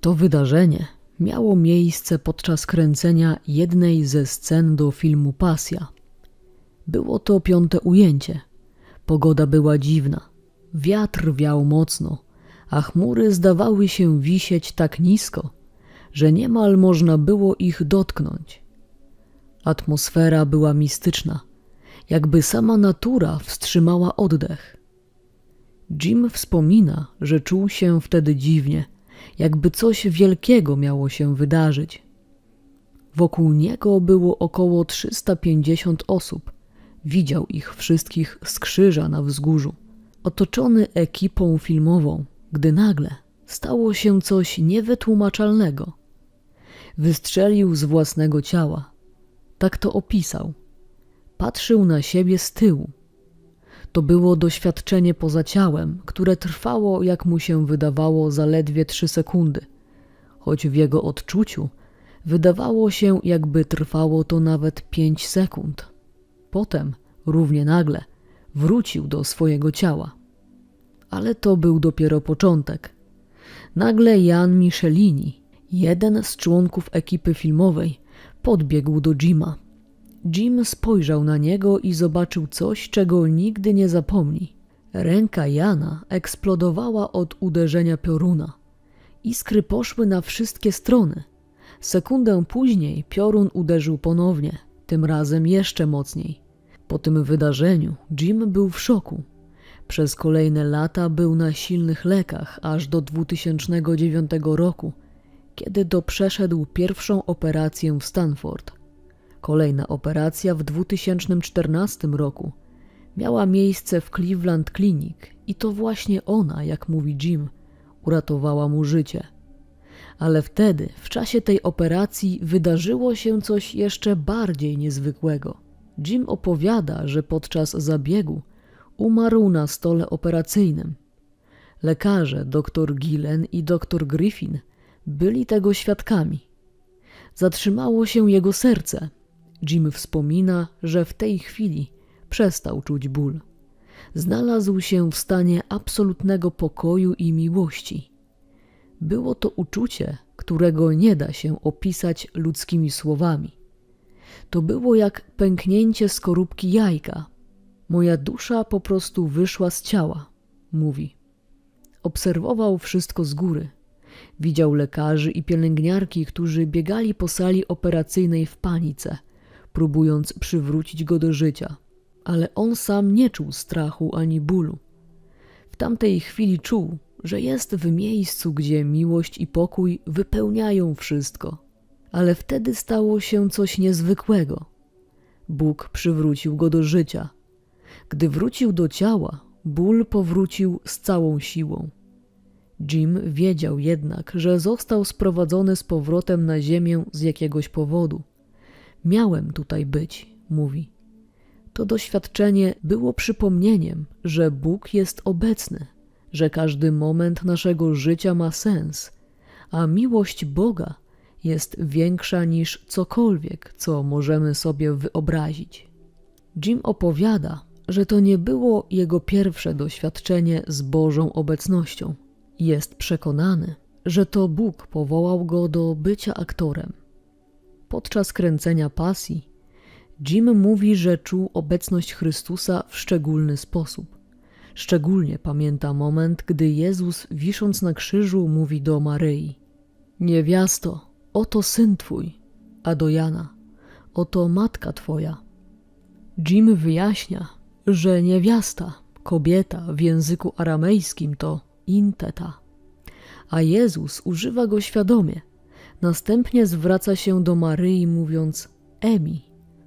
To wydarzenie miało miejsce podczas kręcenia jednej ze scen do filmu Pasja. Było to piąte ujęcie. Pogoda była dziwna. Wiatr wiał mocno, a chmury zdawały się wisieć tak nisko, że niemal można było ich dotknąć. Atmosfera była mistyczna, jakby sama natura wstrzymała oddech. Jim wspomina, że czuł się wtedy dziwnie, jakby coś wielkiego miało się wydarzyć. Wokół niego było około 350 osób. Widział ich wszystkich z krzyża na wzgórzu, otoczony ekipą filmową, gdy nagle stało się coś niewytłumaczalnego. Wystrzelił z własnego ciała. Tak to opisał. Patrzył na siebie z tyłu. To było doświadczenie poza ciałem, które trwało, jak mu się wydawało, zaledwie trzy sekundy, choć w jego odczuciu wydawało się, jakby trwało to nawet pięć sekund. Potem, równie nagle, wrócił do swojego ciała. Ale to był dopiero początek. Nagle Jan Michelini, jeden z członków ekipy filmowej, podbiegł do Jima. Jim spojrzał na niego i zobaczył coś, czego nigdy nie zapomni. Ręka Jana eksplodowała od uderzenia pioruna. Iskry poszły na wszystkie strony. Sekundę później piorun uderzył ponownie, tym razem jeszcze mocniej. Po tym wydarzeniu Jim był w szoku. Przez kolejne lata był na silnych lekach, aż do 2009 roku, kiedy to przeszedł pierwszą operację w Stanford. Kolejna operacja w 2014 roku miała miejsce w Cleveland Clinic i to właśnie ona, jak mówi Jim, uratowała mu życie. Ale wtedy, w czasie tej operacji, wydarzyło się coś jeszcze bardziej niezwykłego. Jim opowiada, że podczas zabiegu umarł na stole operacyjnym. Lekarze dr Gillen i dr Griffin byli tego świadkami. Zatrzymało się jego serce. Jim wspomina, że w tej chwili przestał czuć ból. Znalazł się w stanie absolutnego pokoju i miłości. Było to uczucie, którego nie da się opisać ludzkimi słowami. To było jak pęknięcie skorupki jajka. Moja dusza po prostu wyszła z ciała, mówi. Obserwował wszystko z góry. Widział lekarzy i pielęgniarki, którzy biegali po sali operacyjnej w panice, próbując przywrócić go do życia, ale on sam nie czuł strachu ani bólu. W tamtej chwili czuł, że jest w miejscu, gdzie miłość i pokój wypełniają wszystko. Ale wtedy stało się coś niezwykłego. Bóg przywrócił go do życia. Gdy wrócił do ciała, ból powrócił z całą siłą. Jim wiedział jednak, że został sprowadzony z powrotem na ziemię z jakiegoś powodu. Miałem tutaj być, mówi. To doświadczenie było przypomnieniem, że Bóg jest obecny, że każdy moment naszego życia ma sens, a miłość Boga jest większa niż cokolwiek, co możemy sobie wyobrazić. Jim opowiada, że to nie było jego pierwsze doświadczenie z Bożą obecnością. Jest przekonany, że to Bóg powołał go do bycia aktorem. Podczas kręcenia pasji, Jim mówi, że czuł obecność Chrystusa w szczególny sposób. Szczególnie pamięta moment, gdy Jezus, wisząc na krzyżu, mówi do Maryi: Niewiasto, oto syn twój, a do Jana: Oto matka twoja. Jim wyjaśnia, że niewiasta, kobieta w języku aramejskim to inteta, a Jezus używa go świadomie. Następnie zwraca się do Maryi, mówiąc Emi,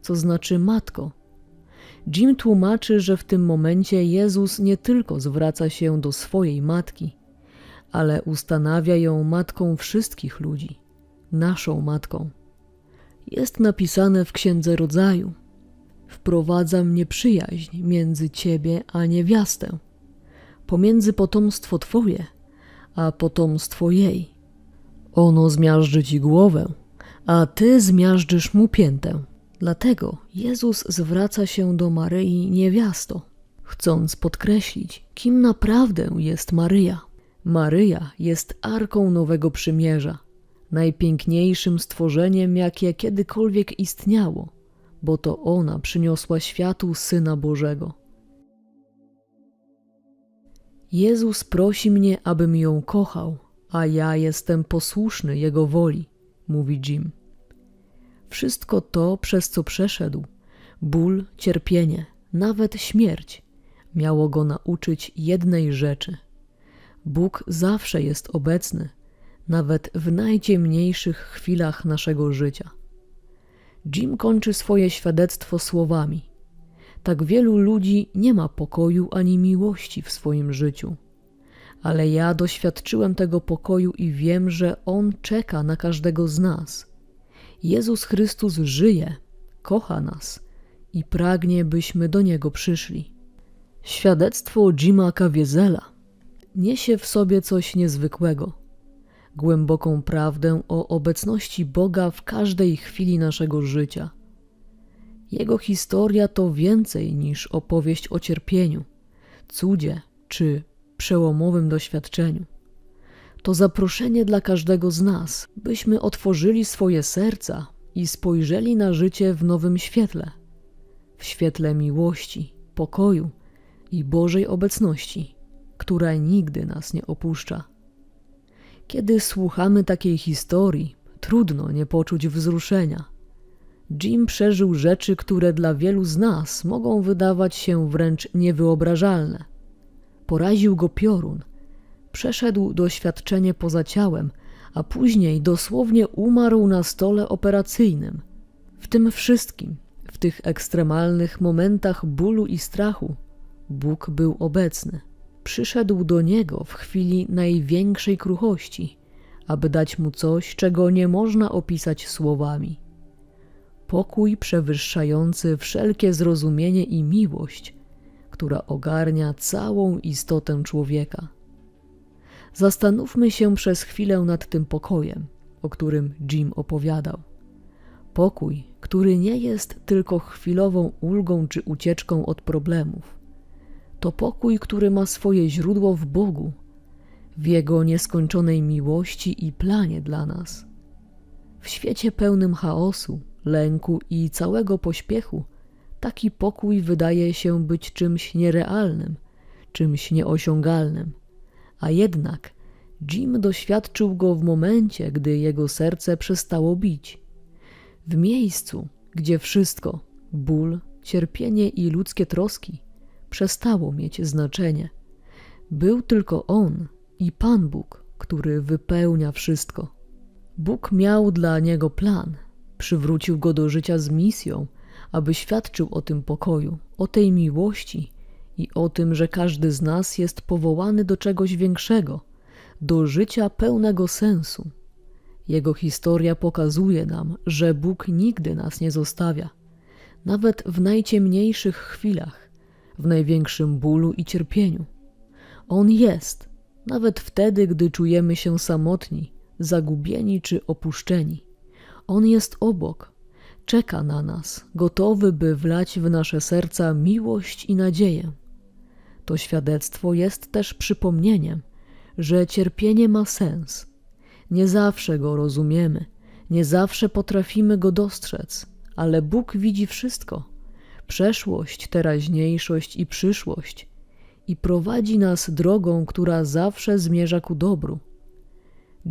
co znaczy matko. Jim tłumaczy, że w tym momencie Jezus nie tylko zwraca się do swojej matki, ale ustanawia ją matką wszystkich ludzi, naszą matką. Jest napisane w Księdze Rodzaju: Wprowadzam nieprzyjaźń między ciebie a niewiastę, pomiędzy potomstwo twoje a potomstwo jej. Ono zmiażdży ci głowę, a ty zmiażdżysz mu piętę. Dlatego Jezus zwraca się do Maryi niewiasto, chcąc podkreślić, kim naprawdę jest Maryja. Maryja jest arką nowego przymierza, najpiękniejszym stworzeniem, jakie kiedykolwiek istniało, bo to ona przyniosła światu Syna Bożego. Jezus prosi mnie, abym ją kochał, a ja jestem posłuszny Jego woli, mówi Jim. Wszystko to, przez co przeszedł, ból, cierpienie, nawet śmierć, miało go nauczyć jednej rzeczy. Bóg zawsze jest obecny, nawet w najciemniejszych chwilach naszego życia. Jim kończy swoje świadectwo słowami: Tak wielu ludzi nie ma pokoju ani miłości w swoim życiu. Ale ja doświadczyłem tego pokoju i wiem, że On czeka na każdego z nas. Jezus Chrystus żyje, kocha nas i pragnie, byśmy do Niego przyszli. Świadectwo Jima Caviezel'a niesie w sobie coś niezwykłego. Głęboką prawdę o obecności Boga w każdej chwili naszego życia. Jego historia to więcej niż opowieść o cierpieniu, cudzie czy przełomowym doświadczeniu. To zaproszenie dla każdego z nas, byśmy otworzyli swoje serca i spojrzeli na życie w nowym świetle w świetle miłości, pokoju i Bożej obecności, która nigdy nas nie opuszcza. Kiedy słuchamy takiej historii, trudno nie poczuć wzruszenia. Jim przeżył rzeczy, które dla wielu z nas mogą wydawać się wręcz niewyobrażalne. Poraził go piorun, przeszedł doświadczenie poza ciałem, a później dosłownie umarł na stole operacyjnym. W tym wszystkim, w tych ekstremalnych momentach bólu i strachu, Bóg był obecny. Przyszedł do niego w chwili największej kruchości, aby dać mu coś, czego nie można opisać słowami. Pokój przewyższający wszelkie zrozumienie i miłość, która ogarnia całą istotę człowieka. Zastanówmy się przez chwilę nad tym pokojem, o którym Jim opowiadał. Pokój, który nie jest tylko chwilową ulgą czy ucieczką od problemów. To pokój, który ma swoje źródło w Bogu, w Jego nieskończonej miłości i planie dla nas. W świecie pełnym chaosu, lęku i całego pośpiechu, taki pokój wydaje się być czymś nierealnym, czymś nieosiągalnym, a jednak Jim doświadczył go w momencie, gdy jego serce przestało bić. W miejscu, gdzie wszystko ból, cierpienie i ludzkie troski przestało mieć znaczenie. Był tylko On i Pan Bóg, który wypełnia wszystko. Bóg miał dla niego plan, przywrócił go do życia z misją, aby świadczył o tym pokoju, o tej miłości i o tym, że każdy z nas jest powołany do czegoś większego, do życia pełnego sensu. Jego historia pokazuje nam, że Bóg nigdy nas nie zostawia, nawet w najciemniejszych chwilach, w największym bólu i cierpieniu. On jest, nawet wtedy, gdy czujemy się samotni, zagubieni czy opuszczeni. On jest obok, czeka na nas, gotowy, by wlać w nasze serca miłość i nadzieję. To świadectwo jest też przypomnieniem, że cierpienie ma sens. Nie zawsze go rozumiemy, nie zawsze potrafimy go dostrzec, ale Bóg widzi wszystko przeszłość, teraźniejszość i przyszłość i prowadzi nas drogą, która zawsze zmierza ku dobru.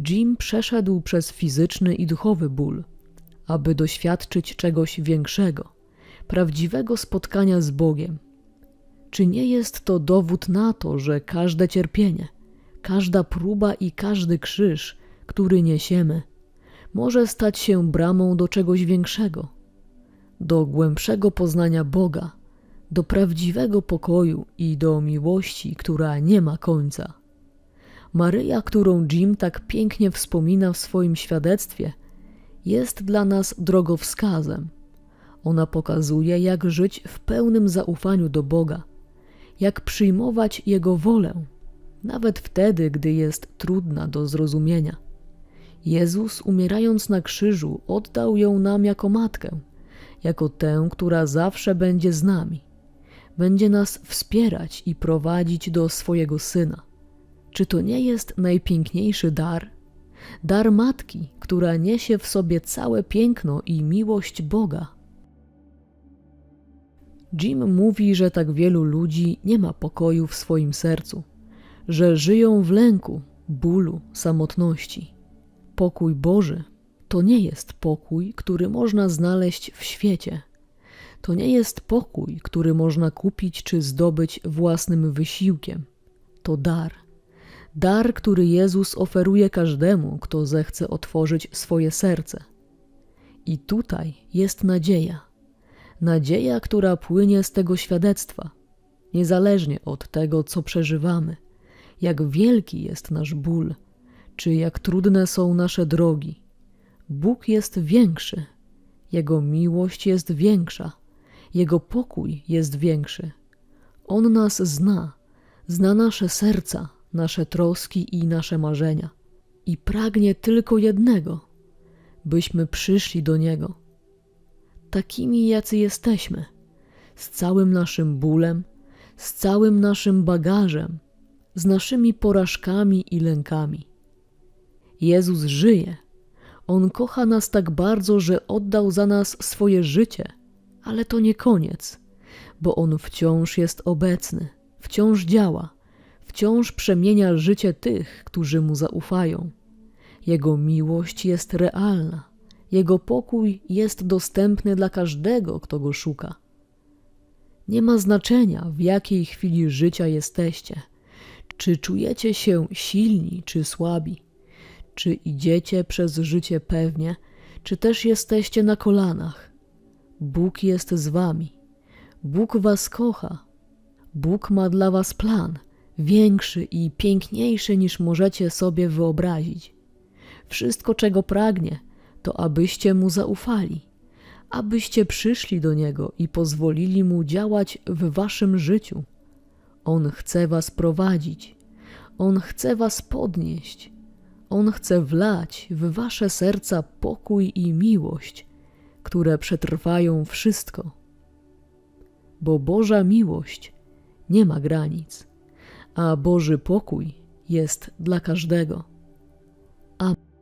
Jim przeszedł przez fizyczny i duchowy ból, aby doświadczyć czegoś większego, prawdziwego spotkania z Bogiem. Czy nie jest to dowód na to, że każde cierpienie, każda próba i każdy krzyż, który niesiemy, może stać się bramą do czegoś większego, do głębszego poznania Boga, do prawdziwego pokoju i do miłości, która nie ma końca. Maryja, którą Jim tak pięknie wspomina w swoim świadectwie, jest dla nas drogowskazem. Ona pokazuje, jak żyć w pełnym zaufaniu do Boga, jak przyjmować Jego wolę, nawet wtedy, gdy jest trudna do zrozumienia. Jezus, umierając na krzyżu, oddał ją nam jako matkę, jako tę, która zawsze będzie z nami. Będzie nas wspierać i prowadzić do swojego syna. Czy to nie jest najpiękniejszy dar? Dar matki, która niesie w sobie całe piękno i miłość Boga. Jim mówi, że tak wielu ludzi nie ma pokoju w swoim sercu, że żyją w lęku, bólu, samotności. Pokój Boży to nie jest pokój, który można znaleźć w świecie. To nie jest pokój, który można kupić czy zdobyć własnym wysiłkiem. To dar. Dar, który Jezus oferuje każdemu, kto zechce otworzyć swoje serce. I tutaj jest nadzieja. Nadzieja, która płynie z tego świadectwa, niezależnie od tego, co przeżywamy, jak wielki jest nasz ból, czy jak trudne są nasze drogi. Bóg jest większy, Jego miłość jest większa, Jego pokój jest większy. On nas zna, zna nasze serca, nasze troski i nasze marzenia i pragnie tylko jednego, byśmy przyszli do Niego. Takimi, jacy jesteśmy, z całym naszym bólem, z całym naszym bagażem, z naszymi porażkami i lękami. Jezus żyje. On kocha nas tak bardzo, że oddał za nas swoje życie, ale to nie koniec, bo On wciąż jest obecny, wciąż działa, wciąż przemienia życie tych, którzy Mu zaufają. Jego miłość jest realna, Jego pokój jest dostępny dla każdego, kto Go szuka. Nie ma znaczenia, w jakiej chwili życia jesteście, czy czujecie się silni czy słabi czy idziecie przez życie pewnie, czy też jesteście na kolanach. Bóg jest z wami. Bóg was kocha. Bóg ma dla was plan, większy i piękniejszy niż możecie sobie wyobrazić. Wszystko, czego pragnie, to abyście mu zaufali, abyście przyszli do niego i pozwolili mu działać w waszym życiu. On chce was prowadzić, on chce was podnieść. On chce wlać w wasze serca pokój i miłość, które przetrwają wszystko. Bo Boża miłość nie ma granic, a Boży pokój jest dla każdego. Amen.